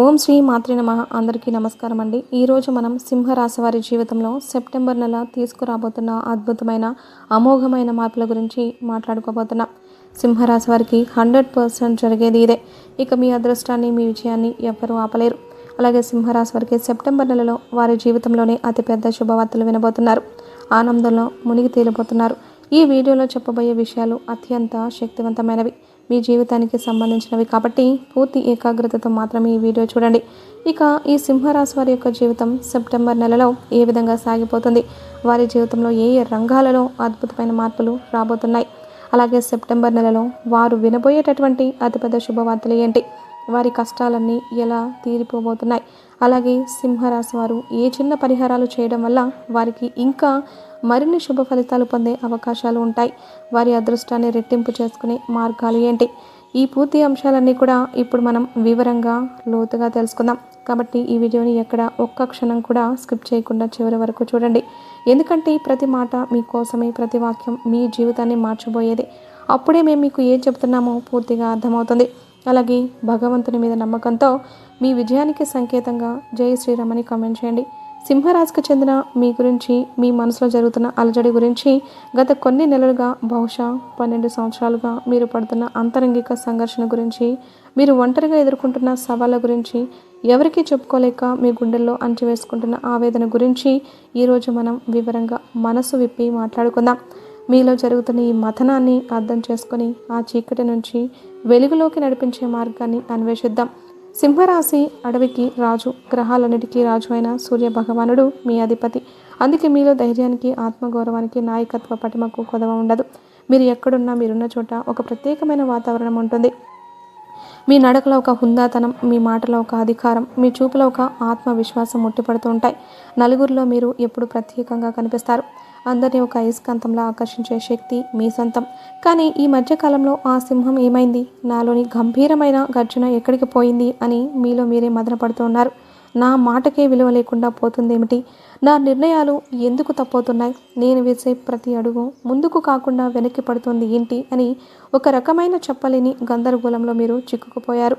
ఓం శ్రీ మాతృ నమ. అందరికీ నమస్కారం అండి. ఈరోజు మనం సింహరాశి వారి జీవితంలో సెప్టెంబర్ నెల తీసుకురాబోతున్న అద్భుతమైన అమోఘమైన మార్పుల గురించి మాట్లాడుకోబోతున్నాం. సింహరాశి వారికి హండ్రెడ్ పర్సెంట్ జరిగేది ఇదే. ఇక మీ అదృష్టాన్ని మీ విజయాన్ని ఎవ్వరూ ఆపలేరు. అలాగే సింహరాశి వారికి సెప్టెంబర్ నెలలో వారి జీవితంలోనే అతిపెద్ద శుభవార్తలు వినబోతున్నారు. ఆనందంలో మునిగి తేలిపోతున్నారు. ఈ వీడియోలో చెప్పబోయే విషయాలు అత్యంత శక్తివంతమైనవి. మీ జీవితానికి సంబంధించినవి కాబట్టి పూర్తి ఏకాగ్రతతో మాత్రమే ఈ వీడియో చూడండి. ఇక ఈ సింహరాశి వారి యొక్క జీవితం సెప్టెంబర్ నెలలో ఏ విధంగా సాగిపోతుంది? వారి జీవితంలో ఏ ఏ రంగాలలో అద్భుతమైన మార్పులు రాబోతున్నాయి? అలాగే సెప్టెంబర్ నెలలో వారు వినబోయేటటువంటి అతిపెద్ద శుభవార్తలు ఏంటి? వారి కష్టాలన్నీ ఎలా తీరిపోబోతున్నాయి? అలాగే సింహరాశి వారు ఏ చిన్న పరిహారాలు చేయడం వల్ల వారికి ఇంకా మరిన్ని శుభ ఫలితాలు పొందే అవకాశాలు ఉంటాయి. వారి అదృష్టాన్ని రెట్టింపు చేసుకునే మార్గాలు ఏంటి? ఈ పూర్తి అంశాలన్నీ కూడా ఇప్పుడు మనం వివరంగా లోతుగా తెలుసుకుందాం. కాబట్టి ఈ వీడియోని ఎక్కడ ఒక్క క్షణం కూడా స్కిప్ చేయకుండా చివరి వరకు చూడండి. ఎందుకంటే ప్రతి మాట మీకోసమే ప్రతి వాక్యం మీ జీవితాన్ని మార్చబోయేది. అప్పుడే మేము మీకు ఏం చెప్తున్నామో పూర్తిగా అర్థమవుతుంది. అలాగే భగవంతుని మీద నమ్మకంతో మీ విజయానికి సంకేతంగా జై శ్రీరామ్ అని కామెంట్ చేయండి. సింహరాశికి చెందిన మీ గురించి మీ మనసులో జరుగుతున్న అలజడి గురించి గత కొన్ని నెలలుగా బహుశా పన్నెండు సంవత్సరాలుగా మీరు పడుతున్న అంతరంగిక సంఘర్షణ గురించి మీరు ఒంటరిగా ఎదుర్కొంటున్న సవాళ్ళ గురించి ఎవరికీ చెప్పుకోలేక మీ గుండెల్లో అంచివేసుకుంటున్న ఆవేదన గురించి ఈరోజు మనం వివరంగా మనసు విప్పి మాట్లాడుకుందాం. మీలో జరుగుతున్న ఈ మథనాన్ని అర్థం చేసుకొని ఆ చీకటి నుంచి వెలుగులోకి నడిపించే మార్గాన్ని అన్వేషిద్దాం. సింహరాశి అడవికి రాజు గ్రహాలన్నిటికీ రాజు అయిన సూర్య భగవానుడు మీ అధిపతి. అందుకే మీలో ధైర్యానికి ఆత్మగౌరవానికి నాయకత్వ పటిమకు కొదవ ఉండదు. మీరు ఎక్కడున్నా మీరున్న చోట ఒక ప్రత్యేకమైన వాతావరణం ఉంటుంది. మీ నడకలో ఒక హుందాతనం మీ మాటలో ఒక అధికారం మీ చూపులో ఒక ఆత్మవిశ్వాసం ముట్టిపడుతూ ఉంటాయి. నలుగురిలో మీరు ఎప్పుడు ప్రత్యేకంగా కనిపిస్తారు. అందరినీ ఒక అయస్కాంతంలా ఆకర్షించే శక్తి మీ సొంతం. కానీ ఈ మధ్యకాలంలో ఆ సింహం ఏమైంది? నాలోని గంభీరమైన గర్జన ఎక్కడికి పోయింది అని మీలో మీరే మదనపడుతున్నారు నా మాటకే విలువ లేకుండా పోతుందేమిటి? నా నిర్ణయాలు ఎందుకు తప్పవుతున్నాయి? నేను వేసే ప్రతి అడుగు ముందుకు కాకుండా వెనక్కి పడుతుంది ఏంటి అని ఒక రకమైన చెప్పలేని గందరగోళంలో మీరు చిక్కుకుపోయారు.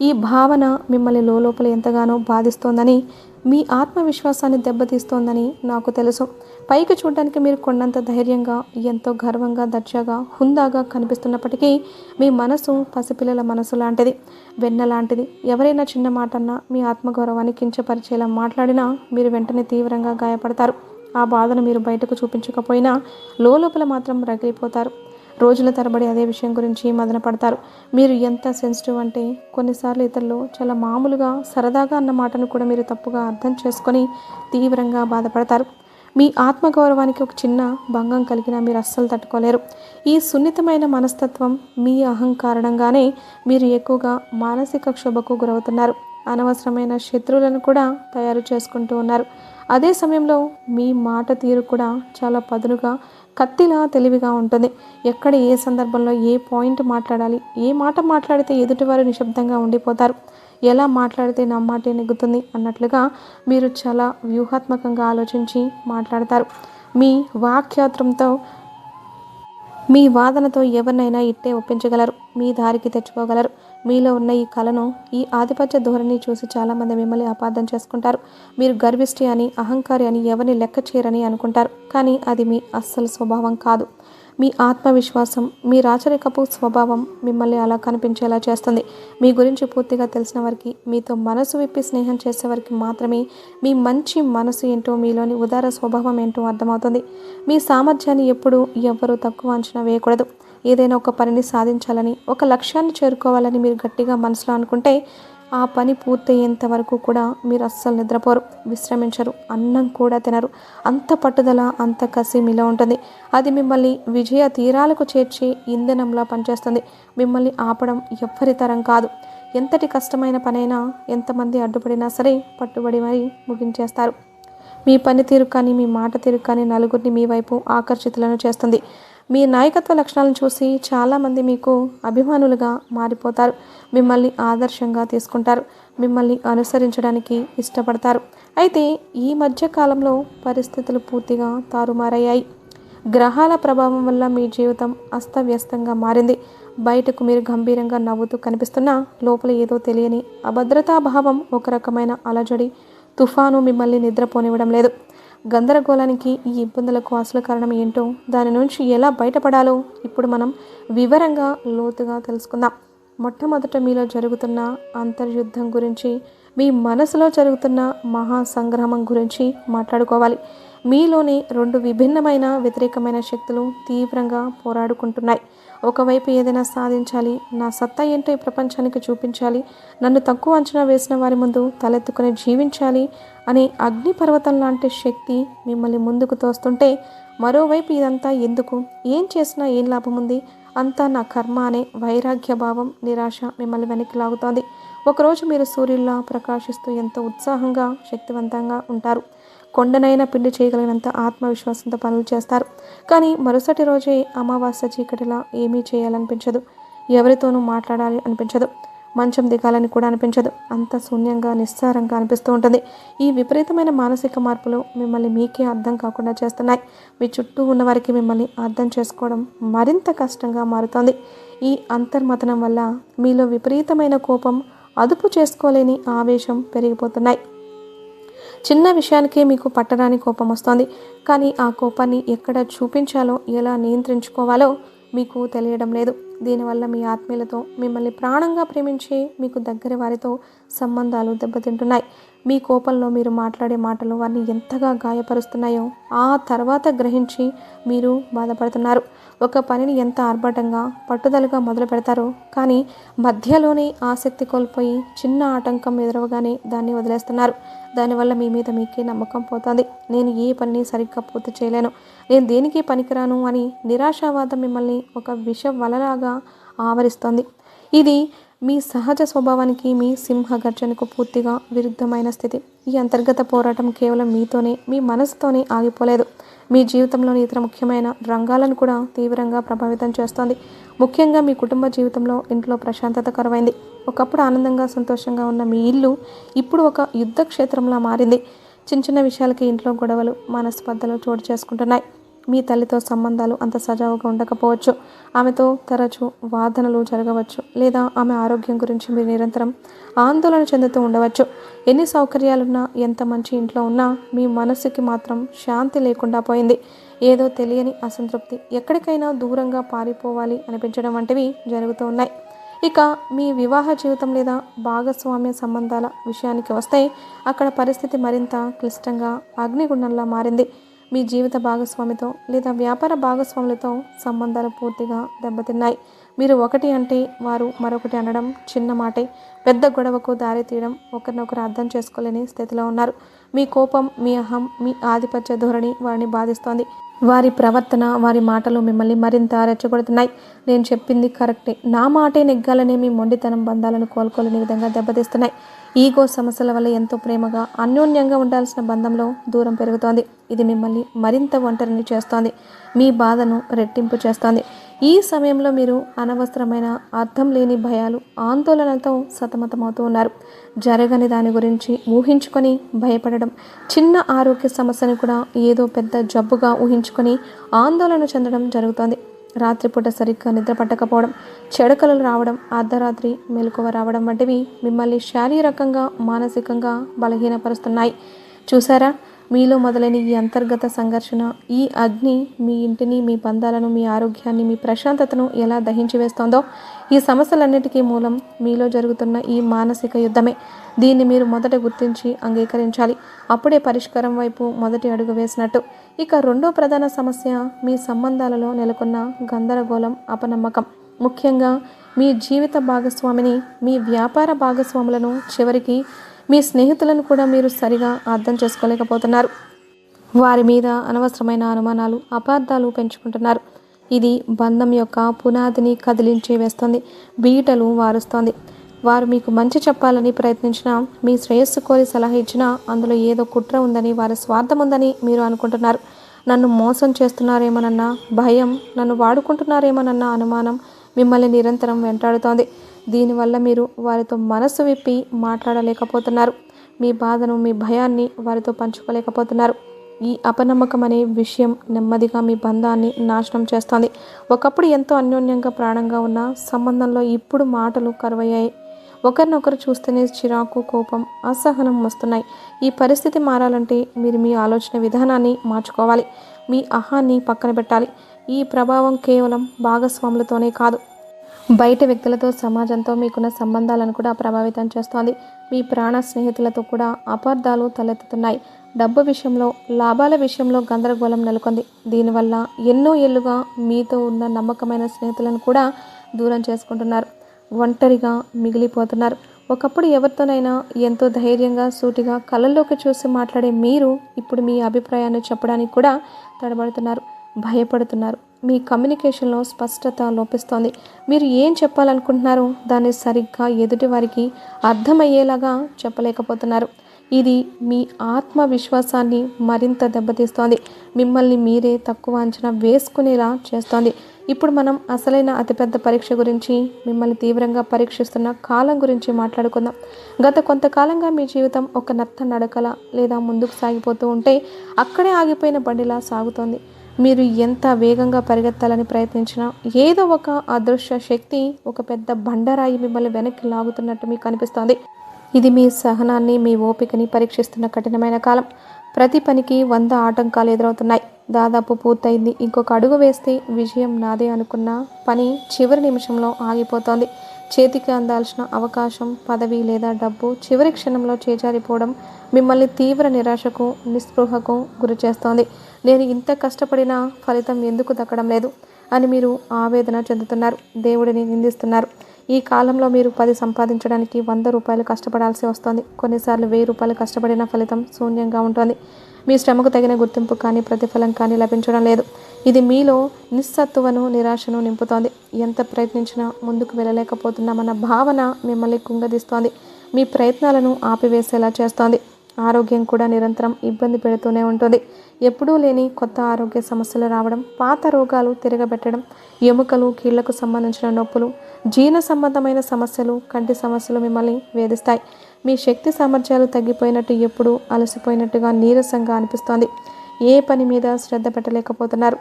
ఈ భావన మిమ్మల్ని లోపల ఎంతగానో బాధిస్తోందని మీ ఆత్మవిశ్వాసాన్ని దెబ్బతీస్తోందని నాకు తెలుసు. పైకి చూడడానికి మీరు కొన్నంత ధైర్యంగా ఎంతో గర్వంగా దర్జాగా హుందాగా కనిపిస్తున్నప్పటికీ మీ మనసు పసిపిల్లల మనసు లాంటిది వెన్న లాంటిది. ఎవరైనా చిన్న మాట అన్నా మీ ఆత్మగౌరవాన్ని కించపరిచేలా మాట్లాడినా మీరు వెంటనే తీవ్రంగా గాయపడతారు. ఆ బాధను మీరు బయటకు చూపించకపోయినా లోపల మాత్రం రగిలిపోతారు. రోజుల తరబడి అదే విషయం గురించి మదన పడతారు మీరు ఎంత సెన్సిటివ్ అంటే కొన్నిసార్లు ఇతరులు చాలా మామూలుగా సరదాగా అన్న మాటను కూడా మీరు తప్పుగా అర్థం చేసుకొని తీవ్రంగా బాధపడతారు. మీ ఆత్మగౌరవానికి ఒక చిన్న భంగం కలిగినా మీరు అస్సలు తట్టుకోలేరు. ఈ సున్నితమైన మనస్తత్వం మీ అహంకారణంగానే మీరు ఎక్కువగా మానసిక క్షోభకు గురవుతున్నారు. అనవసరమైన శత్రువులను కూడా తయారు చేసుకుంటూ ఉన్నారు. అదే సమయంలో మీ మాట తీరు కూడా చాలా పదునుగా కత్తిలా తెలివిగా ఉంటుంది. ఎక్కడ ఏ సందర్భంలో ఏ పాయింట్ మాట్లాడాలి ఏ మాట మాట్లాడితే ఎదుటివారు నిశ్శబ్దంగా ఉండిపోతారు. ఎలా మాట్లాడితే నా మాట నెగ్గుతుంది అన్నట్లుగా మీరు చాలా వ్యూహాత్మకంగా ఆలోచించి మాట్లాడతారు. మీ వాక్యాత్రంతో మీ వాదనతో ఎవరినైనా ఇట్టే ఒప్పించగలరు మీ దారికి తెచ్చుకోగలరు. మీలో ఉన్న ఈ కళను ఈ ఆధిపత్య ధోరణి చూసి చాలామంది మిమ్మల్ని అపార్థం చేసుకుంటారు. మీరు గర్విష్టి అని అహంకారి అని ఎవరిని లెక్క చేయరని అనుకుంటారు. కానీ అది మీ అస్సలు స్వభావం కాదు. మీ ఆత్మవిశ్వాసం మీ రాచరికపు స్వభావం మిమ్మల్ని అలా కనిపించేలా చేస్తుంది. మీ గురించి పూర్తిగా తెలిసిన వారికి మీతో మనసు విప్పి స్నేహం చేసేవారికి మాత్రమే మీ మంచి మనసు ఏంటో మీలోని ఉదార స్వభావం ఏంటో అర్థమవుతుంది. మీ సామర్థ్యాన్ని ఎప్పుడూ ఎవ్వరూ తక్కువ అంచనా వేయకూడదు. ఏదైనా ఒక పనిని సాధించాలని ఒక లక్ష్యాన్ని చేరుకోవాలని మీరు గట్టిగా మనసులో అనుకుంటే ఆ పని పూర్తయ్యేంత వరకు కూడా మీరు అస్సలు నిద్రపోరు విశ్రమించరు అన్నం కూడా తినరు. అంత పట్టుదల అంత కసి మీలో ఉంటుంది. అది మిమ్మల్ని విజయ తీరాలకు చేర్చి ఇంధనంలా పనిచేస్తుంది. మిమ్మల్ని ఆపడం ఎవ్వరి తరం కాదు. ఎంతటి కష్టమైన పనైనా ఎంతమంది అడ్డుపడినా సరే పట్టుబడి మరీ ముగించేస్తారు. మీ పనితీరు కానీ మీ మాట తీరు కానీ నలుగురిని మీ వైపు ఆకర్షితులను చేస్తుంది. మీ నాయకత్వ లక్షణాలను చూసి చాలామంది మీకు అభిమానులుగా మారిపోతారు. మిమ్మల్ని ఆదర్శంగా తీసుకుంటారు. మిమ్మల్ని అనుసరించడానికి ఇష్టపడతారు. అయితే ఈ మధ్య కాలంలో పరిస్థితులు పూర్తిగా తారుమారయ్యాయి. గ్రహాల ప్రభావం వల్ల మీ జీవితం అస్తవ్యస్తంగా మారింది. బయటకు మీరు గంభీరంగా నవ్వుతూ కనిపిస్తున్నా లోపల ఏదో తెలియని అభద్రతా భావం ఒక రకమైన అలజడి తుఫాను మిమ్మల్ని నిద్రపోనివ్వడం లేదు. గందరగోళానికి ఈ ఇబ్బందులకు అసలు కారణం ఏంటో దాని నుంచి ఎలా బయటపడాలో ఇప్పుడు మనం వివరంగా లోతుగా తెలుసుకుందాం. మొట్టమొదట మీలో జరుగుతున్న అంతర్యుద్ధం గురించి మీ మనసులో జరుగుతున్న మహాసంగ్రామం గురించి మాట్లాడుకోవాలి. మీలోని రెండు విభిన్నమైన వ్యతిరేకమైన శక్తులు తీవ్రంగా పోరాడుకుంటున్నాయి. ఒకవైపు ఏదైనా సాధించాలి నా సత్తా ఏంటో ఈ ప్రపంచానికి చూపించాలి నన్ను తక్కువ అంచనా వేసిన వారి ముందు తలెత్తుకొని జీవించాలి అనే అగ్నిపర్వతం లాంటి శక్తి మిమ్మల్ని ముందుకు తోస్తుంటే మరోవైపు ఇదంతా ఎందుకు? ఏం చేసినా ఏం లాభం ఉంది? అంతా నా కర్మ అనే వైరాగ్య భావం నిరాశ మిమ్మల్ని వెనక్కి లాగుతోంది. ఒకరోజు మీరు సూర్యుల్లా ప్రకాశిస్తూ ఎంతో ఉత్సాహంగా శక్తివంతంగా ఉంటారు. కొండనైనా పిండి చేయగలిగినంత ఆత్మవిశ్వాసంతో పనులు చేస్తారు. కానీ మరుసటి రోజే అమావాస్య చీకటిలా ఏమీ చేయాలనిపించదు. ఎవరితోనూ మాట్లాడాలి అనిపించదు. మంచం దిగాలని కూడా అనిపించదు. అంత శూన్యంగా నిస్సారంగా అనిపిస్తూ ఉంటుంది. ఈ విపరీతమైన మానసిక మార్పులు మిమ్మల్ని మీకే అర్థం కాకుండా చేస్తున్నాయి. మీ చుట్టూ ఉన్న వారికి మిమ్మల్ని అర్థం చేసుకోవడం మరింత కష్టంగా మారుతోంది. ఈ అంతర్మతనం వల్ల మీలో విపరీతమైన కోపం అదుపు చేసుకోలేని ఆవేశం పెరిగిపోతున్నాయి. చిన్న విషయానికే మీకు పట్టడానికి కోపం వస్తుంది. కానీ ఆ కోపాన్ని ఎక్కడ చూపించాలో ఎలా నియంత్రించుకోవాలో మీకు తెలియడం లేదు. దీనివల్ల మీ ఆత్మీయులతో మిమ్మల్ని ప్రాణంగా ప్రేమించే మీకు దగ్గర వారితో సంబంధాలు దెబ్బతింటున్నాయి. మీ కోపంలో మీరు మాట్లాడే మాటలు వారిని ఎంతగా గాయపరుస్తున్నాయో ఆ తర్వాత గ్రహించి మీరు బాధపడుతున్నారు. ఒక పనిని ఎంత ఆర్భాటంగా పట్టుదలగా మొదలు పెడతారో. కానీ మధ్యలోనే ఆసక్తి కోల్పోయి చిన్న ఆటంకం ఎదురవగానే దాన్ని వదిలేస్తున్నారు. దానివల్ల మీ మీద మీకే నమ్మకం పోతుంది. నేను ఏ పనిని సరిగ్గా పూర్తి చేయలేను. నేను దేనికి పనికిరాను అని నిరాశావాదం మిమ్మల్ని ఒక విష వలలాగా ఆవరిస్తుంది. ఇది మీ సహజ స్వభావానికి మీ సింహ గర్జనకు పూర్తిగా విరుద్ధమైన స్థితి. ఈ అంతర్గత పోరాటం కేవలం మీతోనే మీ మనసుతోనే ఆగిపోలేదు. మీ జీవితంలోని ఇతర ముఖ్యమైన రంగాలను కూడా తీవ్రంగా ప్రభావితం చేస్తోంది. ముఖ్యంగా మీ కుటుంబ జీవితంలో ఇంట్లో ప్రశాంతత కరువైంది. ఒకప్పుడు ఆనందంగా సంతోషంగా ఉన్న మీ ఇల్లు ఇప్పుడు ఒక యుద్ధ క్షేత్రంలా మారింది. చిన్న చిన్న విషయాలకి ఇంట్లో గొడవలు మనస్పర్ధలు చోటు చేసుకుంటున్నాయి. మీ తల్లితో సంబంధాలు అంత సజావుగా ఉండకపోవచ్చు. ఆమెతో తరచూ వాదనలు జరగవచ్చు లేదా ఆమె ఆరోగ్యం గురించి మీరు నిరంతరం ఆందోళన చెందుతూ ఉండవచ్చు. ఎన్ని సౌకర్యాలున్నా ఎంత మంచి ఇంట్లో ఉన్నా మీ మనసుకి మాత్రం శాంతి లేకుండా పోయింది. ఏదో తెలియని అసంతృప్తి ఎక్కడికైనా దూరంగా పారిపోవాలి అనిపించడం వంటివి జరుగుతూ ఉన్నాయి. ఇక మీ వివాహ జీవితం లేదా భాగస్వామ్య సంబంధాల విషయానికి వస్తే అక్కడ పరిస్థితి మరింత క్లిష్టంగా అగ్నిగుండంలా మారింది. మీ జీవిత భాగస్వామితో లేదా వ్యాపార భాగస్వాములతో సంబంధాలు పూర్తిగా దెబ్బతిన్నాయి. మీరు ఒకటి అంటే వారు మరొకటి అనడం చిన్న మాటే. పెద్ద గొడవకు దారి తీయడం ఒకరినొకరు అర్థం చేసుకోలేని స్థితిలో ఉన్నారు. మీ కోపం మీ అహం మీ ఆధిపత్య ధోరణి వారిని బాధిస్తోంది. వారి ప్రవర్తన వారి మాటలు మిమ్మల్ని మరింత రెచ్చగొడుతున్నాయి. నేను చెప్పింది కరెక్టే. నా మాటే నెగ్గాలనే మీ మొండితనం బంధాలను కోలుకోలేని విధంగా దెబ్బతీస్తున్నాయి. ఈగో సమస్యల వల్ల ఎంతో ప్రేమగా అన్యోన్యంగా ఉండాల్సిన బంధంలో దూరం పెరుగుతోంది. ఇది మిమ్మల్ని మరింత ఒంటరిని చేస్తోంది. మీ బాధను రెట్టింపు చేస్తోంది. ఈ సమయంలో మీరు అనవసరమైన అర్థం లేని భయాలు ఆందోళనలతో సతమతమవుతూ ఉన్నారు. జరగని దాని గురించి ఊహించుకొని భయపడడం చిన్న ఆరోగ్య సమస్యను కూడా ఏదో పెద్ద జబ్బుగా ఊహించుకొని ఆందోళన చెందడం జరుగుతోంది. రాత్రిపూట సరిగ్గా నిద్ర పట్టకపోవడం చెడకలు రావడం అర్ధరాత్రి మెలకువ రావడం వంటివి మిమ్మల్ని శారీరకంగా మానసికంగా బలహీనపరుస్తున్నాయి. చూసారా మీలో మొదలైన ఈ అంతర్గత సంఘర్షణ ఈ అగ్ని మీ ఇంటిని మీ బంధాలను మీ ఆరోగ్యాన్ని మీ ప్రశాంతతను ఎలా దహించి వేస్తోందో ఈ సమస్యలన్నిటికీ మూలం మీలో జరుగుతున్న ఈ మానసిక యుద్ధమే. దీన్ని మీరు మొదట గుర్తించి అంగీకరించాలి. అప్పుడే పరిష్కారం వైపు మొదటి అడుగు వేసినట్టు. ఇక రెండో ప్రధాన సమస్య మీ సంబంధాలలో నెలకొన్న గందరగోళం అపనమ్మకం. ముఖ్యంగా మీ జీవిత భాగస్వామిని మీ వ్యాపార భాగస్వాములను చివరికి మీ స్నేహితులను కూడా మీరు సరిగా అర్థం చేసుకోలేకపోతున్నారు. వారి మీద అనవసరమైన అనుమానాలు అపార్థాలు పెంచుకుంటున్నారు. ఇది బంధం యొక్క పునాదిని కదిలించి వేస్తుంది బీటలు వారుస్తోంది. వారు మీకు మంచి చెప్పాలని ప్రయత్నించినా మీ శ్రేయస్సు కోరి సలహా ఇచ్చినా అందులో ఏదో కుట్ర ఉందని వారి స్వార్థం ఉందని మీరు అనుకుంటున్నారు. నన్ను మోసం చేస్తున్నారేమోనన్న భయం నన్ను వాడుకుంటున్నారేమోనన్న అనుమానం మిమ్మల్ని నిరంతరం వెంటాడుతోంది. దీనివల్ల మీరు వారితో మనసు విప్పి మాట్లాడలేకపోతున్నారు. మీ బాధను మీ భయాన్ని వారితో పంచుకోలేకపోతున్నారు. ఈ అపనమ్మకం అనే విషయం నెమ్మదిగా మీ బంధాన్ని నాశనం చేస్తోంది. ఒకప్పుడు ఎంతో అన్యోన్యంగా ప్రాణంగా ఉన్న సంబంధంలో ఇప్పుడు మాటలు కరువయ్యాయి. ఒకరినొకరు చూస్తేనే చిరాకు కోపం అసహనం వస్తున్నాయి. ఈ పరిస్థితి మారాలంటే మీరు మీ ఆలోచన విధానాన్ని మార్చుకోవాలి. మీ అహాన్ని పక్కన పెట్టాలి. ఈ ప్రభావం కేవలం భాగస్వాములతోనే కాదు. బయట వ్యక్తులతో సమాజంతో మీకున్న సంబంధాలను కూడా ప్రభావితం చేస్తోంది. మీ ప్రాణ స్నేహితులతో కూడా అపార్థాలు తలెత్తుతున్నాయి. డబ్బు విషయంలో లాభాల విషయంలో గందరగోళం నెలకొంది. దీనివల్ల ఎన్నో ఏళ్ళుగా మీతో ఉన్న నమ్మకమైన స్నేహితులను కూడా దూరం చేసుకుంటున్నారు. ఒంటరిగా మిగిలిపోతున్నారు. ఒకప్పుడు ఎవరితోనైనా ఎంతో ధైర్యంగా సూటిగా కళ్ళల్లోకి చూసి మాట్లాడే మీరు ఇప్పుడు మీ అభిప్రాయాన్ని చెప్పడానికి కూడా తడబడుతున్నారు భయపడుతున్నారు. మీ కమ్యూనికేషన్లో స్పష్టత లోపిస్తోంది. మీరు ఏం చెప్పాలనుకుంటున్నారో దాన్ని సరిగ్గా ఎదుటి వారికి అర్థమయ్యేలాగా చెప్పలేకపోతున్నారు. ఇది మీ ఆత్మవిశ్వాసాన్ని మరింత దెబ్బతీస్తోంది. మిమ్మల్ని మీరే తక్కువ అంచనా వేసుకునేలా చేస్తోంది. ఇప్పుడు మనం అసలైన అతిపెద్ద పరీక్ష గురించి మిమ్మల్ని తీవ్రంగా పరీక్షిస్తున్న కాలం గురించి మాట్లాడుకుందాం. గత కొంతకాలంగా మీ జీవితం ఒక నత్త నడకల లేదా ముందుకు సాగిపోతూ ఉంటే అక్కడే ఆగిపోయిన బండిలా సాగుతోంది. మీరు ఎంత వేగంగా పరిగెత్తాలని ప్రయత్నించినా ఏదో ఒక అదృశ్య శక్తి ఒక పెద్ద బండరాయి మిమ్మల్ని వెనక్కి లాగుతున్నట్టు మీకు అనిపిస్తోంది. ఇది మీ సహనాన్ని మీ ఓపికని పరీక్షిస్తున్న కఠినమైన కాలం. ప్రతి పనికి వంద ఆటంకాలు ఎదురవుతున్నాయి. దాదాపు పూర్తయింది. ఇంకొక అడుగు వేస్తే విజయం నాదే అనుకున్న పని చివరి నిమిషంలో ఆగిపోతోంది. చేతికి అందాల్సిన అవకాశం పదవి లేదా డబ్బు చివరి క్షణంలో చేజారిపోవడం మిమ్మల్ని తీవ్ర నిరాశకు నిస్పృహకు గురి చేస్తోంది నేను ఇంత కష్టపడినా ఫలితం ఎందుకు దక్కడం లేదు అని మీరు ఆవేదన చెందుతున్నారు. దేవుడిని నిందిస్తున్నారు. ఈ కాలంలో మీరు పది సంపాదించడానికి వంద రూపాయలు కష్టపడాల్సి వస్తుంది. కొన్నిసార్లు వెయ్యి రూపాయలు కష్టపడిన ఫలితం శూన్యంగా ఉంటుంది. మీ శ్రమకు తగిన గుర్తింపు కానీ ప్రతిఫలం కానీ లభించడం లేదు. ఇది మీలో నిస్సత్తువను నిరాశను నింపుతోంది. ఎంత ప్రయత్నించినా ముందుకు వెళ్ళలేకపోతున్నామన్న భావన మిమ్మల్ని కుంగదీస్తోంది. మీ ప్రయత్నాలను ఆపివేసేలా చేస్తోంది. ఆరోగ్యం కూడా నిరంతరం ఇబ్బంది పెడుతూనే ఉంటుంది. ఎప్పుడూ లేని కొత్త ఆరోగ్య సమస్యలు రావడం పాత రోగాలు తిరగబెట్టడం ఎముకలు కీళ్ళకు సంబంధించిన నొప్పులు జీర్ణ సంబంధమైన సమస్యలు కంటి సమస్యలు మిమ్మల్ని వేధిస్తాయి. మీ శక్తి సామర్థ్యాలు తగ్గిపోయినట్టు ఎప్పుడూ అలసిపోయినట్టుగా నీరసంగా అనిపిస్తోంది. ఏ పని మీద శ్రద్ధ పెట్టలేకపోతున్నారు.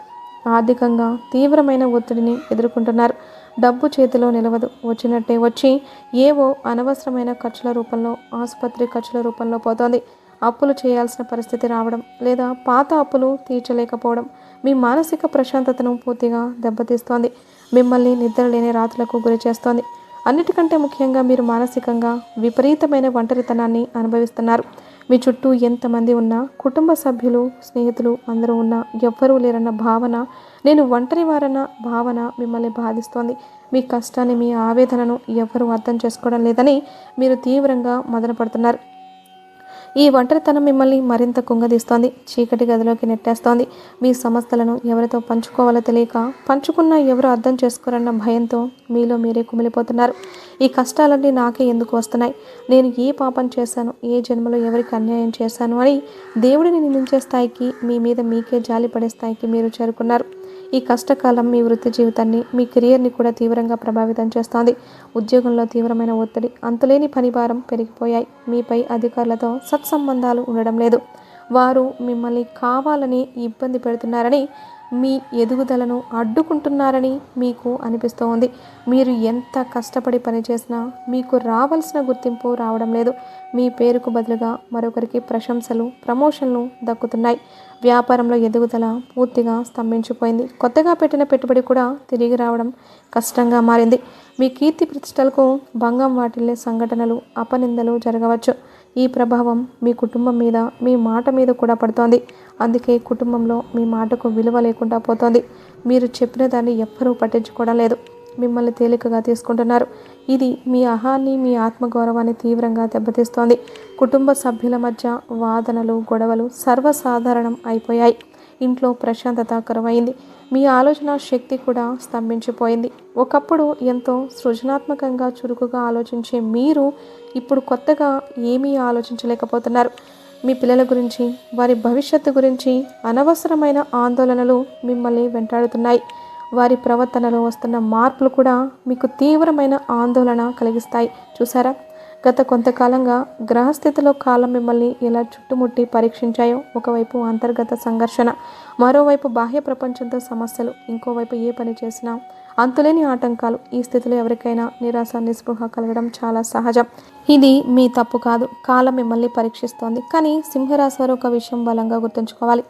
ఆర్థికంగా తీవ్రమైన ఒత్తిడిని ఎదుర్కొంటున్నారు. డబ్బు చేతిలో నిలవదు. వచ్చినట్టే వచ్చి ఏవో అనవసరమైన ఖర్చుల రూపంలో ఆసుపత్రి ఖర్చుల రూపంలో పోతోంది. అప్పులు చేయాల్సిన పరిస్థితి రావడం లేదా పాత అప్పులు తీర్చలేకపోవడం మీ మానసిక ప్రశాంతతను పూర్తిగా దెబ్బతీస్తోంది. మిమ్మల్ని నిద్ర లేని రాత్రులకు గురి చేస్తోంది. అన్నిటికంటే ముఖ్యంగా మీరు మానసికంగా విపరీతమైన ఒంటరితనాన్ని అనుభవిస్తున్నారు. మీ చుట్టూ ఎంతమంది ఉన్నా కుటుంబ సభ్యులు స్నేహితులు అందరూ ఉన్నా ఎవ్వరూ లేరన్న భావన నేను ఒంటరి వారన్న భావన మిమ్మల్ని బాధిస్తోంది. మీ కష్టాన్ని మీ ఆవేదనను ఎవ్వరూ అర్థం చేసుకోవడం లేదని మీరు తీవ్రంగా మదనపడుతున్నారు. ఈ ఒంటరితనం మిమ్మల్ని మరింత కుంగదీస్తోంది. చీకటి గదిలోకి నెట్టేస్తోంది. మీ సమస్యలను ఎవరితో పంచుకోవాలో తెలియక పంచుకున్నా ఎవరు అర్థం చేసుకోరన్న భయంతో మీలో మీరే కుమిలిపోతున్నారు. ఈ కష్టాలన్నీ నాకే ఎందుకు వస్తున్నాయి? నేను ఏ పాపం చేశాను? ఏ జన్మలో ఎవరికి అన్యాయం చేశాను? అని దేవుడిని నిందించే స్థాయికి మీ మీద మీకే జాలి పడే స్థాయికి మీరు చేరుకున్నారు. ఈ కష్టకాలం మీ వృత్తి జీవితాన్ని మీ కెరియర్ని కూడా తీవ్రంగా ప్రభావితం చేస్తోంది. ఉద్యోగంలో తీవ్రమైన ఒత్తిడి అంతులేని పనిభారం పెరిగిపోయాయి. మీపై అధికారులతో సత్సంబంధాలు ఉండడం లేదు. వారు మిమ్మల్ని కావాలని ఇబ్బంది పెడుతున్నారని మీ ఎదుగుదలను అడ్డుకుంటున్నారని మీకు అనిపిస్తూ ఉంది మీరు ఎంత కష్టపడి పనిచేసినా మీకు రావాల్సిన గుర్తింపు రావడం లేదు. మీ పేరుకు బదులుగా మరొకరికి ప్రశంసలు ప్రమోషన్లు దక్కుతున్నాయి. వ్యాపారంలో ఎదుగుదల పూర్తిగా స్తంభించిపోయింది. కొత్తగా పెట్టిన పెట్టుబడి కూడా తిరిగి రావడం కష్టంగా మారింది. మీ కీర్తి ప్రతిష్టలకు భంగం వాటిల్లే సంఘటనలు అపనిందలు జరగవచ్చు. ఈ ప్రభావం మీ కుటుంబం మీద మీ మాట మీద కూడా పడుతోంది. అందుకే కుటుంబంలో మీ మాటకు విలువ లేకుండా పోతోంది. మీరు చెప్పిన దాన్ని ఎవ్వరూ పట్టించుకోవడం లేదు. మిమ్మల్ని తేలికగా తీసుకుంటున్నారు. ఇది మీ అహాన్ని మీ ఆత్మగౌరవాన్ని తీవ్రంగా దెబ్బతీస్తోంది. కుటుంబ సభ్యుల మధ్య వాదనలు గొడవలు సర్వసాధారణం అయిపోయాయి. ఇంట్లో ప్రశాంతత కరువైంది. మీ ఆలోచన శక్తి కూడా స్తంభించిపోయింది. ఒకప్పుడు ఎంతో సృజనాత్మకంగా చురుకుగా ఆలోచించే మీరు ఇప్పుడు కొత్తగా ఏమీ ఆలోచించలేకపోతున్నారు. మీ పిల్లల గురించి వారి భవిష్యత్తు గురించి అనవసరమైన ఆందోళనలు మిమ్మల్ని వెంటాడుతున్నాయి. వారి ప్రవర్తనలో వస్తున్న మార్పులు కూడా మీకు తీవ్రమైన ఆందోళన కలిగిస్తాయి. చూసారా గత కొంతకాలంగా గ్రహస్థితిలో కాలం మిమ్మల్ని ఎలా చుట్టుముట్టి పరీక్షించాయో? ఒకవైపు అంతర్గత సంఘర్షణ మరోవైపు బాహ్య ప్రపంచంతో సమస్యలు ఇంకోవైపు ఏ పని చేసినా అంతులేని ఆటంకాలు. ఈ స్థితిలో ఎవరికైనా నిరాశ నిస్పృహ కలగడం చాలా సహజం. ఇది మీ తప్పు కాదు. కాలం మిమ్మల్ని పరీక్షిస్తోంది. కానీ సింహరాశి వారు ఒక విషయం బలంగా గుర్తుంచుకోవాలి.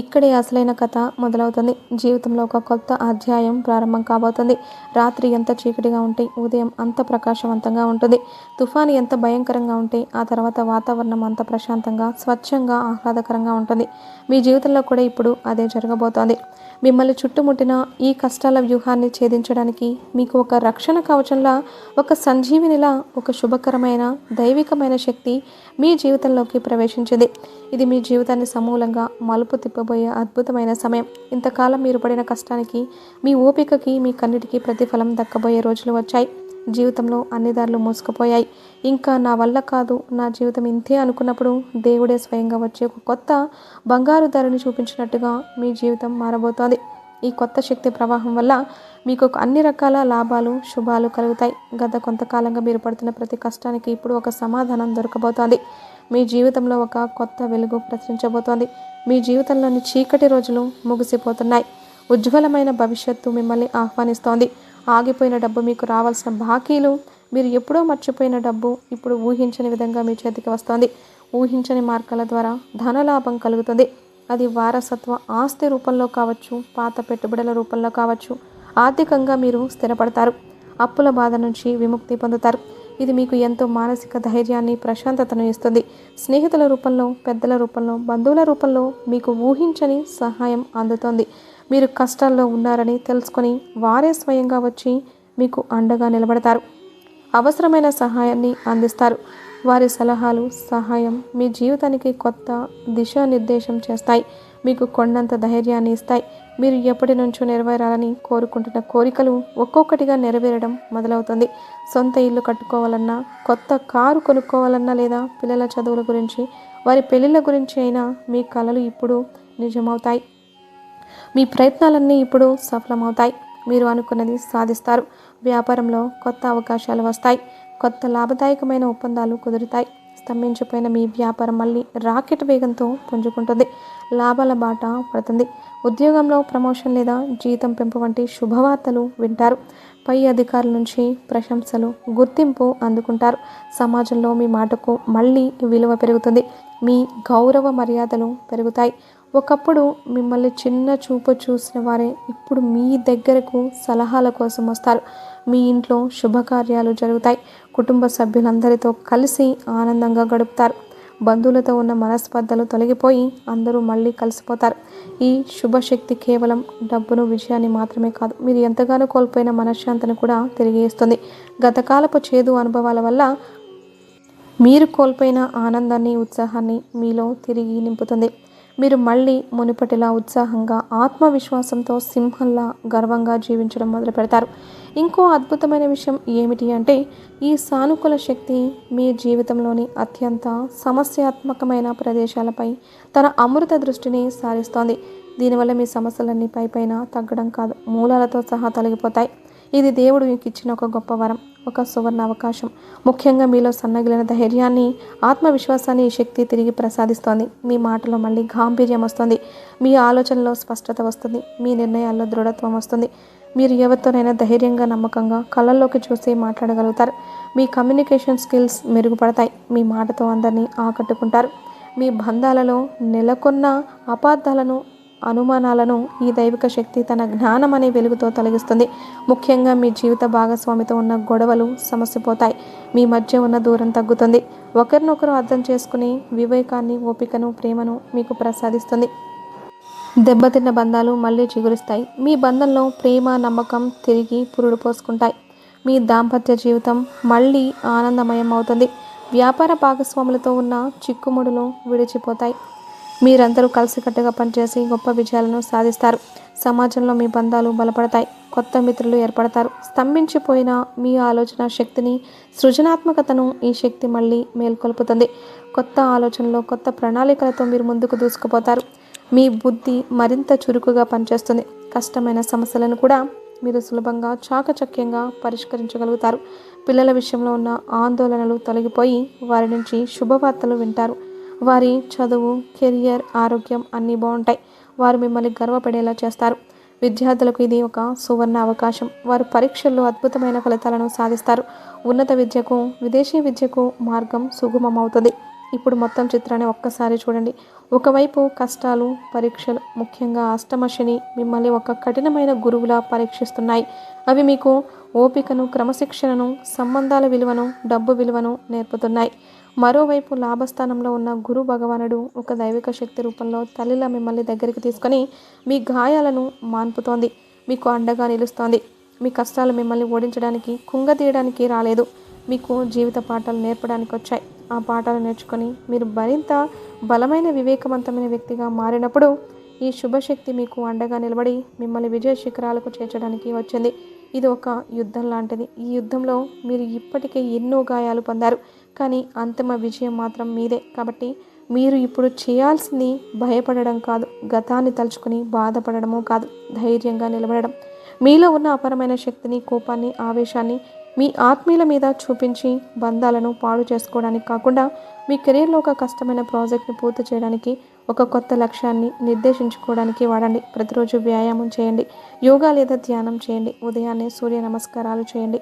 ఇక్కడే అసలైన కథ మొదలవుతుంది. జీవితంలో ఒక కొత్త అధ్యాయం ప్రారంభం కాబోతుంది. రాత్రి ఎంత చీకటిగా ఉంటే ఉదయం అంత ప్రకాశవంతంగా ఉంటుంది. తుఫాను ఎంత భయంకరంగా ఉంటే ఆ తర్వాత వాతావరణం అంత ప్రశాంతంగా స్వచ్ఛంగా ఆహ్లాదకరంగా ఉంటుంది. మీ జీవితంలో కూడా ఇప్పుడు అదే జరగబోతోంది. మిమ్మల్ని చుట్టుముట్టిన ఈ కష్టాల వ్యూహాన్ని ఛేదించడానికి మీకు ఒక రక్షణ కవచంలా ఒక సంజీవినిలా ఒక శుభకరమైన దైవికమైన శక్తి మీ జీవితంలోకి ప్రవేశించింది. ఇది మీ జీవితాన్ని సమూలంగా మలుపు తిప్పబోయే అద్భుతమైన సమయం. ఇంతకాలం మీరు పడిన కష్టానికి మీ ఓపికకి మీ కన్నిటికీ ప్రతిఫలం దక్కబోయే రోజులు వచ్చాయి. జీవితంలో అన్ని దారులు మూసుకుపోయాయి. ఇంకా నా వల్ల కాదు నా జీవితం ఇంతే అనుకున్నప్పుడు దేవుడే స్వయంగా వచ్చి ఒక కొత్త బంగారు ధరని చూపించినట్టుగా మీ జీవితం మారబోతోంది. ఈ కొత్త శక్తి ప్రవాహం వల్ల మీకు ఒక అన్ని రకాల లాభాలు శుభాలు కలుగుతాయి. గత కొంతకాలంగా మీరు పడుతున్న ప్రతి కష్టానికి ఇప్పుడు ఒక సమాధానం దొరకబోతోంది. మీ జీవితంలో ఒక కొత్త వెలుగు ప్రసరించబోతోంది. మీ జీవితంలోని చీకటి రోజులు ముగిసిపోతున్నాయి. ఉజ్వలమైన భవిష్యత్తు మిమ్మల్ని ఆహ్వానిస్తోంది. ఆగిపోయిన డబ్బు మీకు రావాల్సిన బాకీలు మీరు ఎప్పుడో మర్చిపోయిన డబ్బు ఇప్పుడు ఊహించని విధంగా మీ చేతికి వస్తోంది. ఊహించని మార్గాల ద్వారా ధనలాభం కలుగుతుంది. అది వారసత్వ ఆస్తి రూపంలో కావచ్చు పాత పెట్టుబడుల రూపంలో కావచ్చు. ఆర్థికంగా మీరు స్థిరపడతారు. అప్పుల బాధ నుంచి విముక్తి పొందుతారు. ఇది మీకు ఎంతో మానసిక ధైర్యాన్ని ప్రశాంతతను ఇస్తుంది. స్నేహితుల రూపంలో పెద్దల రూపంలో బంధువుల రూపంలో మీకు ఊహించని సహాయం అందుతోంది. మీరు కష్టాల్లో ఉన్నారని తెలుసుకొని వారే స్వయంగా వచ్చి మీకు అండగా నిలబడతారు. అవసరమైన సహాయాన్ని అందిస్తారు. వారి సలహాలు సహాయం మీ జీవితానికి కొత్త దిశానిర్దేశం చేస్తాయి. మీకు కొండంత ధైర్యాన్ని ఇస్తాయి. మీరు ఎప్పటి నుంచో నెరవేరాలని కోరుకుంటున్న కోరికలు ఒక్కొక్కటిగా నెరవేరడం మొదలవుతుంది. సొంత ఇల్లు కట్టుకోవాలన్నా కొత్త కారు కొనుక్కోవాలన్నా లేదా పిల్లల చదువుల గురించి వారి పెళ్ళిళ్ళ గురించి అయినా మీ కలలు ఇప్పుడు నిజమవుతాయి. మీ ప్రయత్నాలన్నీ ఇప్పుడు సఫలమవుతాయి. మీరు అనుకున్నది సాధిస్తారు. వ్యాపారంలో కొత్త అవకాశాలు వస్తాయి. కొత్త లాభదాయకమైన ఒప్పందాలు కుదురుతాయి. స్తంభించిపోయిన మీ వ్యాపారం మళ్ళీ రాకెట్ వేగంతో పుంజుకుంటుంది. లాభాల బాట పడుతుంది. ఉద్యోగంలో ప్రమోషన్ లేదా జీతం పెంపు వంటి శుభవార్తలు వింటారు. పై అధికారుల నుంచి ప్రశంసలు గుర్తింపు అందుకుంటారు. సమాజంలో మీ మాటకు మళ్ళీ విలువ పెరుగుతుంది. మీ గౌరవ మర్యాదలు పెరుగుతాయి. ఒకప్పుడు మిమ్మల్ని చిన్న చూపు చూసిన వారే ఇప్పుడు మీ దగ్గరకు సలహాల కోసం వస్తారు. మీ ఇంట్లో శుభకార్యాలు జరుగుతాయి. కుటుంబ సభ్యులందరితో కలిసి ఆనందంగా గడుపుతారు. బంధువులతో ఉన్న మనస్పర్ధలు తొలగిపోయి అందరూ మళ్ళీ కలిసిపోతారు. ఈ శుభశక్తి కేవలం డబ్బును విజయాన్ని మాత్రమే కాదు మీరు ఎంతగానో కోల్పోయిన మనశ్శాంతిని కూడా తిరిగి ఇస్తుంది. గతకాలపు చేదు అనుభవాల వల్ల మీరు కోల్పోయిన ఆనందాన్ని ఉత్సాహాన్ని మీలో తిరిగి నింపుతుంది. మీరు మళ్ళీ మునుపటిలా ఉత్సాహంగా ఆత్మవిశ్వాసంతో సింహంలా గర్వంగా జీవించడం మొదలు పెడతారు. ఇంకో అద్భుతమైన విషయం ఏమిటి అంటే ఈ సానుకూల శక్తి మీ జీవితంలోని అత్యంత సమస్యాత్మకమైన ప్రదేశాలపై తన అమృత దృష్టిని సారిస్తోంది. దీనివల్ల మీ సమస్యలన్నీ పైపైన తగ్గడం కాదు మూలాలతో సహా తొలగిపోతాయి. ఇది దేవుడు మీకు ఇచ్చిన ఒక గొప్ప వరం. ఒక సువర్ణ అవకాశం. ముఖ్యంగా మీలో సన్నగిలిన ధైర్యాన్ని ఆత్మవిశ్వాసాన్ని ఈ శక్తి తిరిగి ప్రసాదిస్తోంది. మీ మాటలో మళ్ళీ గాంభీర్యం వస్తుంది. మీ ఆలోచనలో స్పష్టత వస్తుంది. మీ నిర్ణయాల్లో దృఢత్వం వస్తుంది. మీరు ఎవరితోనైనా ధైర్యంగా నమ్మకంగా కళ్ళల్లోకి చూసి మాట్లాడగలుగుతారు. మీ కమ్యూనికేషన్ స్కిల్స్ మెరుగుపడతాయి. మీ మాటతో అందరినీ ఆకట్టుకుంటారు. మీ బంధాలలో నెలకొన్న అపార్థాలను అనుమానాలను ఈ దైవిక శక్తి తన జ్ఞానం అనే వెలుగుతో తొలగిస్తుంది. ముఖ్యంగా మీ జీవిత భాగస్వామితో ఉన్న గొడవలు సమస్యపోతాయి మీ మధ్య ఉన్న దూరం తగ్గుతుంది. ఒకరినొకరు అర్థం చేసుకుని వివేకాన్ని ఓపికను ప్రేమను మీకు ప్రసాదిస్తుంది. దెబ్బతిన్న బంధాలు మళ్ళీ చిగురిస్తాయి. మీ బంధంలో ప్రేమ నమ్మకం తిరిగి పురుడు పోసుకుంటాయి. మీ దాంపత్య జీవితం మళ్ళీ ఆనందమయం అవుతుంది వ్యాపార భాగస్వాములతో ఉన్న చిక్కుముడులు విడిచిపోతాయి. మీరందరూ కలిసికట్టుగా పనిచేసి గొప్ప విజయాలను సాధిస్తారు. సమాజంలో మీ బంధాలు బలపడతాయి. కొత్త మిత్రులు ఏర్పడతారు. స్తంభించిపోయిన మీ ఆలోచన శక్తిని సృజనాత్మకతను ఈ శక్తి మళ్ళీ మేల్కొల్పుతుంది. కొత్త ఆలోచనలో కొత్త ప్రణాళికలతో మీరు ముందుకు దూసుకుపోతారు. మీ బుద్ధి మరింత చురుకుగా పనిచేస్తుంది. కష్టమైన సమస్యలను కూడా మీరు సులభంగా చాకచక్యంగా పరిష్కరించగలుగుతారు. పిల్లల విషయంలో ఉన్న ఆందోళనలు తొలగిపోయి వారి నుంచి శుభవార్తలు వింటారు. వారి చదువు కెరియర్ ఆరోగ్యం అన్నీ బాగుంటాయి. వారు మిమ్మల్ని గర్వపడేలా చేస్తారు. విద్యార్థులకు ఇది ఒక సువర్ణ అవకాశం. వారు పరీక్షల్లో అద్భుతమైన ఫలితాలను సాధిస్తారు. ఉన్నత విద్యకు విదేశీ విద్యకు మార్గం సుగమమవుతుంది. ఇప్పుడు మొత్తం చిత్రాన్ని ఒక్కసారి చూడండి. ఒకవైపు కష్టాలు పరీక్షలు ముఖ్యంగా అష్టమ శని మిమ్మల్ని ఒక కఠినమైన గురువులా పరీక్షిస్తున్నాయి. అవి మీకు ఓపికను క్రమశిక్షణను సంబంధాల విలువను డబ్బు విలువను నేర్పుతున్నాయి. మరోవైపు లాభస్థానంలో ఉన్న గురు భగవానుడు ఒక దైవిక శక్తి రూపంలో తల్లిలా మిమ్మల్ని దగ్గరికి తీసుకొని మీ గాయాలను మాన్పుతోంది. మీకు అండగా నిలుస్తోంది. మీ కష్టాలు మిమ్మల్ని ఓడించడానికి కుంగతీయడానికి రాలేదు. మీకు జీవిత పాఠాలు నేర్పడానికి వచ్చాయి. ఆ పాఠాలు నేర్చుకొని మీరు మరింత బలమైన వివేకవంతమైన వ్యక్తిగా మారినప్పుడు ఈ శుభశక్తి మీకు అండగా నిలబడి మిమ్మల్ని విజయ శిఖరాలకు చేర్చడానికి వచ్చింది. ఇది ఒక యుద్ధం లాంటిది. ఈ యుద్ధంలో మీరు ఇప్పటికే ఎన్నో గాయాలు పొందారు. కానీ అంతిమ విజయం మాత్రం మీదే. కాబట్టి మీరు ఇప్పుడు చేయాల్సింది భయపడడం కాదు గతాన్ని తలుచుకుని బాధపడడము కాదు ధైర్యంగా నిలబడడం. మీలో ఉన్న అపరమైన శక్తిని కోపాన్ని ఆవేశాన్ని మీ ఆత్మీయుల మీద చూపించి బంధాలను పాడు చేసుకోవడానికి కాకుండా మీ కెరీర్లో ఒక కష్టమైన ప్రాజెక్ట్ని పూర్తి చేయడానికి ఒక కొత్త లక్ష్యాన్ని నిర్దేశించుకోవడానికి వాడండి. ప్రతిరోజు వ్యాయామం చేయండి. యోగా లేదా ధ్యానం చేయండి. ఉదయాన్నే సూర్య నమస్కారాలు చేయండి.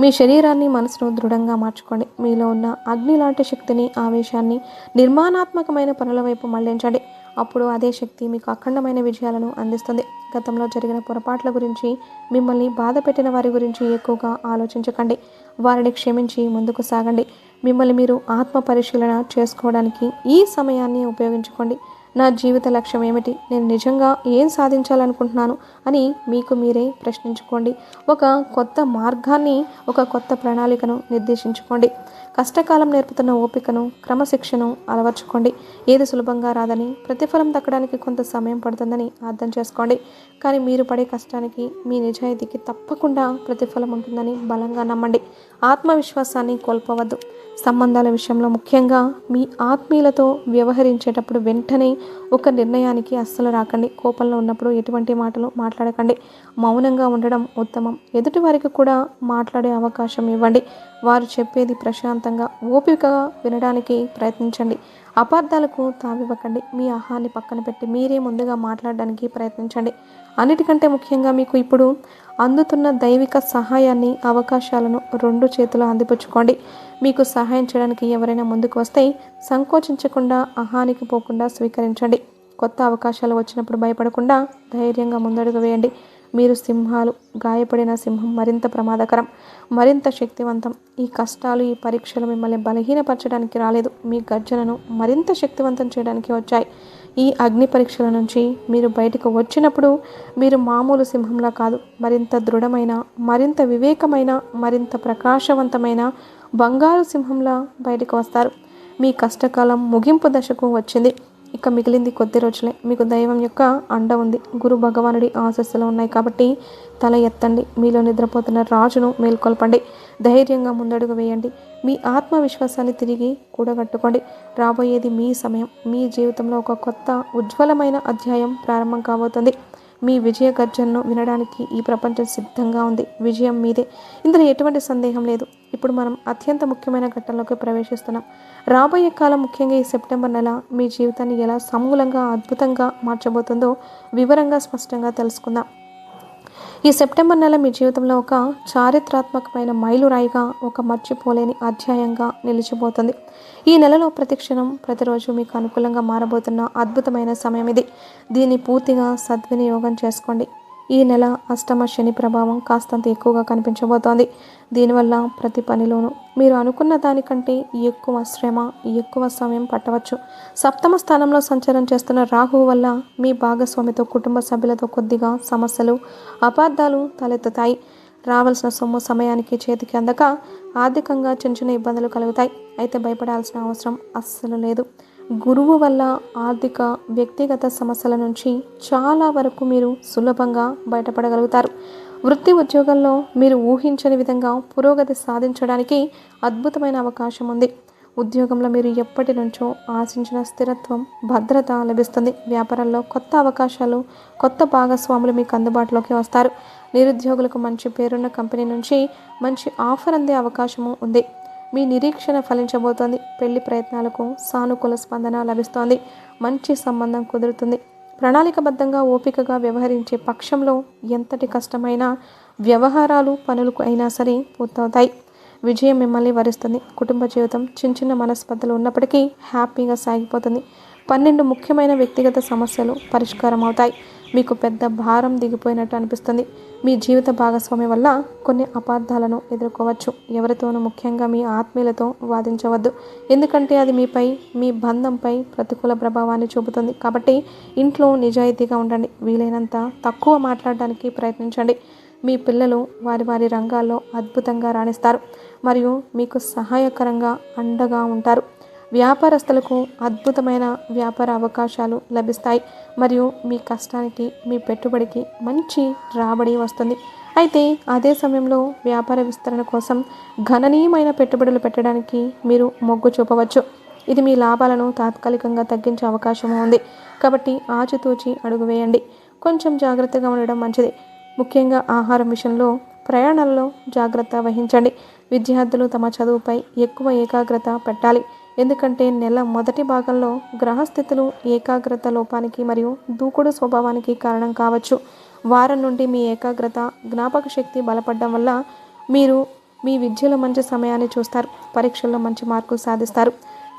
మీ శరీరాన్ని మనసును దృఢంగా మార్చుకోండి. మీలో ఉన్న అగ్ని లాంటి శక్తిని ఆవేశాన్ని నిర్మాణాత్మకమైన పనుల వైపు మళ్ళించండి. అప్పుడు అదే శక్తి మీకు అఖండమైన విజయాలను అందిస్తుంది. గతంలో జరిగిన పొరపాట్ల గురించి మిమ్మల్ని బాధ పెట్టిన వారి గురించి ఎక్కువగా ఆలోచించకండి. వారిని క్షమించి ముందుకు సాగండి. మిమ్మల్ని మీరు ఆత్మ పరిశీలన చేసుకోవడానికి ఈ సమయాన్ని ఉపయోగించుకోండి. నా జీవిత లక్ష్యం ఏమిటి? నేను నిజంగా ఏం సాధించాలనుకుంటున్నాను? అని మీకు మీరే ప్రశ్నించుకోండి. ఒక కొత్త మార్గాన్ని ఒక కొత్త ప్రణాళికను నిర్దేశించుకోండి. కష్టకాలం నేర్పుతున్న ఓపికను క్రమశిక్షను అలవర్చుకోండి. ఏది సులభంగా రాదని ప్రతిఫలం దక్కడానికి కొంత సమయం పడుతుందని అర్థం చేసుకోండి. కానీ మీరు పడే కష్టానికి మీ నిజాయితీకి తప్పకుండా ప్రతిఫలం ఉంటుందని బలంగా నమ్మండి. ఆత్మవిశ్వాసాన్ని కోల్పోవద్దు. సంబంధాల విషయంలో ముఖ్యంగా మీ ఆత్మీయులతో వ్యవహరించేటప్పుడు వెంటనే ఒక నిర్ణయానికి అస్సలు రాకండి. కోపంలో ఉన్నప్పుడు ఎటువంటి మాటలు మాట్లాడకండి. మౌనంగా ఉండడం ఉత్తమం. ఎదుటి వారికి కూడా మాట్లాడే అవకాశం ఇవ్వండి. వారు చెప్పేది ప్రశాంతంగా ఓపికగా వినడానికి ప్రయత్నించండి. అపార్థాలకు తావివ్వకండి. మీ ఆహాన్ని పక్కన పెట్టి మీరే ముందుగా మాట్లాడడానికి ప్రయత్నించండి. అన్నిటికంటే ముఖ్యంగా మీకు ఇప్పుడు అందుతున్న దైవిక సహాయాన్ని అవకాశాలను రెండు చేతులు అందిపుచ్చుకోండి. మీకు సహాయం చేయడానికి ఎవరైనా ముందుకు వస్తే సంకోచించకుండా అహానికి పోకుండా స్వీకరించండి. కొత్త అవకాశాలు వచ్చినప్పుడు భయపడకుండా ధైర్యంగా ముందడుగు వేయండి. మీరు సింహాలు గాయపడిన సింహం మరింత ప్రమాదకరం మరింత శక్తివంతం. ఈ కష్టాలు ఈ పరీక్షలు మిమ్మల్ని బలహీనపరచడానికి రాలేదు. మీ గర్జనను మరింత శక్తివంతం చేయడానికి వచ్చాయి. ఈ అగ్ని పరీక్షల నుంచి మీరు బయటకు వచ్చినప్పుడు మీరు మామూలు సింహంలా కాదు. మరింత దృఢమైన మరింత వివేకమైన మరింత ప్రకాశవంతమైన బంగారు సింహంలా బయటకు వస్తారు. మీ కష్టకాలం ముగింపు దశకు వచ్చింది. ఇక మిగిలింది కొద్ది రోజులే. మీకు దైవం యొక్క అండ ఉంది. గురు భగవానుడి ఆశస్సులు ఉన్నాయి కాబట్టి తల ఎత్తండి. మీలో నిద్రపోతున్న రాజును మేల్కొల్పండి. ధైర్యంగా ముందడుగు వేయండి. మీ ఆత్మవిశ్వాసాన్ని తిరిగి కూడగట్టుకోండి. రాబోయేది మీ సమయం. మీ జీవితంలో ఒక కొత్త ఉజ్వలమైన అధ్యాయం ప్రారంభం కాబోతుంది. మీ విజయ గర్జనను వినడానికి ఈ ప్రపంచం సిద్ధంగా ఉంది. విజయం మీదే. ఇందులో ఎటువంటి సందేహం లేదు. ఇప్పుడు మనం అత్యంత ముఖ్యమైన ఘట్టంలోకి ప్రవేశిస్తున్నాం. రాబోయే కాలం ముఖ్యంగా ఈ సెప్టెంబర్ నెల మీ జీవితాన్ని ఎలా సమూలంగా అద్భుతంగా మార్చబోతుందో వివరంగా స్పష్టంగా తెలుసుకుందాం. ఈ సెప్టెంబర్ నెల మీ జీవితంలో ఒక చారిత్రాత్మకమైన మైలురాయిగా ఒక మర్చిపోలేని అధ్యాయంగా నిలిచిపోతుంది. ఈ నెలలో ప్రతి క్షణం ప్రతిరోజు మీకు అనుకూలంగా మారబోతున్న అద్భుతమైన సమయం ఇది. దీన్ని పూర్తిగా సద్వినియోగం చేసుకోండి. ఈ నెల అష్టమ శని ప్రభావం కాస్తంత ఎక్కువగా కనిపించబోతోంది. దీనివల్ల ప్రతి పనిలోనూ మీరు అనుకున్న దానికంటే ఎక్కువ శ్రమ ఎక్కువ సమయం పట్టవచ్చు. సప్తమ స్థానంలో సంచారం చేస్తున్న రాహువు వల్ల మీ భాగస్వామితో కుటుంబ సభ్యులతో కొద్దిగా సమస్యలు అపార్థాలు తలెత్తుతాయి. రావాల్సిన సొమ్ము సమయానికి చేతికి అందక ఆర్థికంగా చిన్న చిన్న ఇబ్బందులు కలుగుతాయి. అయితే భయపడాల్సిన అవసరం అస్సలు లేదు. గురువు వల్ల ఆర్థిక వ్యక్తిగత సమస్యల నుంచి చాలా వరకు మీరు సులభంగా బయటపడగలుగుతారు. వృత్తి ఉద్యోగంలో మీరు ఊహించని విధంగా పురోగతి సాధించడానికి అద్భుతమైన అవకాశం ఉంది. ఉద్యోగంలో మీరు ఎప్పటి నుంచో ఆశించిన స్థిరత్వం భద్రత లభిస్తుంది. వ్యాపారంలో కొత్త అవకాశాలు కొత్త భాగస్వాములు మీకు అందుబాటులోకి వస్తారు. నిరుద్యోగులకు మంచి పేరున్న కంపెనీ నుంచి మంచి ఆఫర్ అందే అవకాశము ఉంది. మీ నిరీక్షణ ఫలించబోతోంది. పెళ్ళి ప్రయత్నాలకు సానుకూల స్పందన లభిస్తోంది. మంచి సంబంధం కుదురుతుంది. ప్రణాళికబద్ధంగా ఓపికగా వ్యవహరించే పక్షంలో ఎంతటి కష్టమైన వ్యవహారాలు పనులకు అయినా సరే పూర్తవుతాయి. విజయం మిమ్మల్ని వరిస్తుంది. కుటుంబ జీవితం చిన్న చిన్న మనస్పర్ధలు ఉన్నప్పటికీ హ్యాపీగా సాగిపోతుంది. పన్నెండు ముఖ్యమైన వ్యక్తిగత సమస్యలు పరిష్కారం అవుతాయి మీకు పెద్ద భారం దిగిపోయినట్టు అనిపిస్తుంది. మీ జీవిత భాగస్వామి వల్ల కొన్ని అపార్థాలను ఎదుర్కోవచ్చు. ఎవరితోనూ ముఖ్యంగా మీ ఆత్మీయులతో వాదించవద్దు. ఎందుకంటే అది మీపై మీ బంధంపై ప్రతికూల ప్రభావాన్ని చూపుతుంది. కాబట్టి ఇంట్లో నిజాయితీగా ఉండండి. వీలైనంత తక్కువ మాట్లాడడానికి ప్రయత్నించండి. మీ పిల్లలు వారి వారి రంగాల్లో అద్భుతంగా రాణిస్తారు. మరియు మీకు సహాయకరంగా అండగా ఉంటారు. వ్యాపారస్తులకు అద్భుతమైన వ్యాపార అవకాశాలు లభిస్తాయి. మరియు మీ కష్టానికి మీ పెట్టుబడికి మంచి రాబడి వస్తుంది. అయితే అదే సమయంలో వ్యాపార విస్తరణ కోసం గణనీయమైన పెట్టుబడులు పెట్టడానికి మీరు మొగ్గు చూపవచ్చు. ఇది మీ లాభాలను తాత్కాలికంగా తగ్గించే అవకాశం ఉంది. కాబట్టి ఆచితూచి అడుగు వేయండి. కొంచెం జాగ్రత్తగా ఉండడం మంచిది. ముఖ్యంగా ఆహారం విషయంలో ప్రయాణాల్లో జాగ్రత్త వహించండి. విద్యార్థులు తమ చదువుపై ఎక్కువ ఏకాగ్రత పెట్టాలి. ఎందుకంటే నెల మొదటి భాగంలో గ్రహస్థితులు ఏకాగ్రత లోపానికి మరియు దూకుడు స్వభావానికి కారణం కావచ్చు. వారం నుండి మీ ఏకాగ్రత జ్ఞాపక శక్తి బలపడడం వల్ల మీరు మీ విద్యలో మంచి సమయాన్ని చూస్తారు. పరీక్షల్లో మంచి మార్కులు సాధిస్తారు.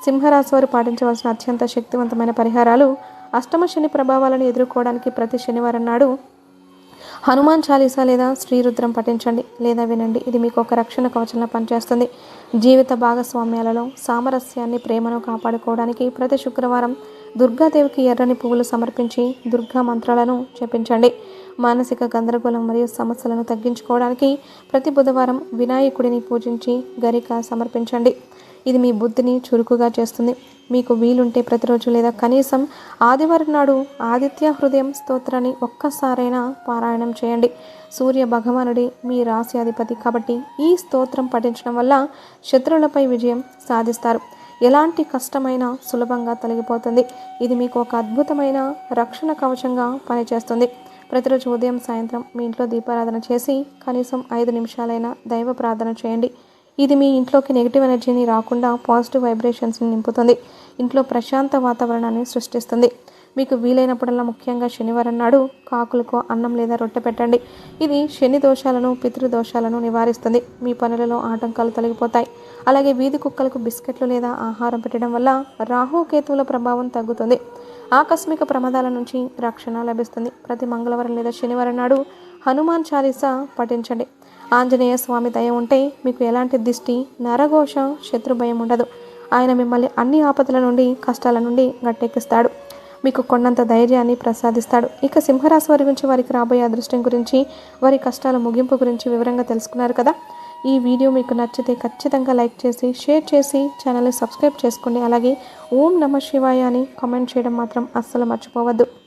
సింహరాశి వారు పాటించవలసిన అత్యంత శక్తివంతమైన పరిహారాలు అష్టమ శని ప్రభావాలను ఎదుర్కోవడానికి ప్రతి శనివారం నాడు హనుమాన్ చాలీసా లేదా శ్రీరుద్రం పఠించండి లేదా వినండి. ఇది మీకు ఒక రక్షణ కవచంలో పనిచేస్తుంది. జీవిత భాగస్వామ్యాలలో సామరస్యాన్ని ప్రేమను కాపాడుకోవడానికి ప్రతి శుక్రవారం దుర్గాదేవికి ఎర్రని పువ్వులు సమర్పించి దుర్గా మంత్రాలను జపించండి. మానసిక గందరగోళం మరియు సమస్యలను తగ్గించుకోవడానికి ప్రతి బుధవారం వినాయకుడిని పూజించి గరిక సమర్పించండి. ఇది మీ బుద్ధిని చురుకుగా చేస్తుంది. మీకు వీలుంటే ప్రతిరోజు లేదా కనీసం ఆదివారం నాడు ఆదిత్య హృదయం స్తోత్రాన్ని ఒక్కసారైనా పారాయణం చేయండి. సూర్య భగవానుడి మీ రాశి అధిపతి కాబట్టి ఈ స్తోత్రం పఠించడం వల్ల శత్రువులపై విజయం సాధిస్తారు. ఎలాంటి కష్టమైనా సులభంగా తొలగిపోతుంది. ఇది మీకు ఒక అద్భుతమైన రక్షణ కవచంగా పనిచేస్తుంది. ప్రతిరోజు ఉదయం సాయంత్రం మీ ఇంట్లో దీపారాధన చేసి కనీసం ఐదు నిమిషాలైనా దైవ ప్రార్థన చేయండి. ఇది మీ ఇంట్లోకి నెగిటివ్ ఎనర్జీని రాకుండా పాజిటివ్ వైబ్రేషన్స్ని నింపుతుంది. ఇంట్లో ప్రశాంత వాతావరణాన్ని సృష్టిస్తుంది. మీకు వీలైనప్పుడల్లా ముఖ్యంగా శనివారం నాడు కాకులకు అన్నం లేదా రొట్టె పెట్టండి. ఇది శని దోషాలను పితృదోషాలను నివారిస్తుంది. మీ పనులలో ఆటంకాలు తొలగిపోతాయి. అలాగే వీధి కుక్కలకు బిస్కెట్లు లేదా ఆహారం పెట్టడం వల్ల రాహుకేతువుల ప్రభావం తగ్గుతుంది. ఆకస్మిక ప్రమాదాల నుంచి రక్షణ లభిస్తుంది. ప్రతి మంగళవారం లేదా శనివారం నాడు హనుమాన్ చాలీసా పఠించండి. ఆంజనేయ స్వామి దయ ఉంటే మీకు ఎలాంటి దిష్టి నరఘోష శత్రు భయం ఉండదు. ఆయన మిమ్మల్ని అన్ని ఆపదల నుండి కష్టాల నుండి గట్టెక్కిస్తాడు. మీకు కొండంత ధైర్యాన్ని ప్రసాదిస్తాడు. ఇక సింహరాశి వారి గురించి వారికి రాబోయే అదృష్టం గురించి వారి కష్టాల ముగింపు గురించి వివరంగా తెలుసుకున్నారు కదా? ఈ వీడియో మీకు నచ్చితే ఖచ్చితంగా లైక్ చేసి షేర్ చేసి ఛానల్ని సబ్స్క్రైబ్ చేసుకోండి. అలాగే ఓం నమ శివాయ అని కామెంట్ చేయడం మాత్రం అస్సలు మర్చిపోవద్దు.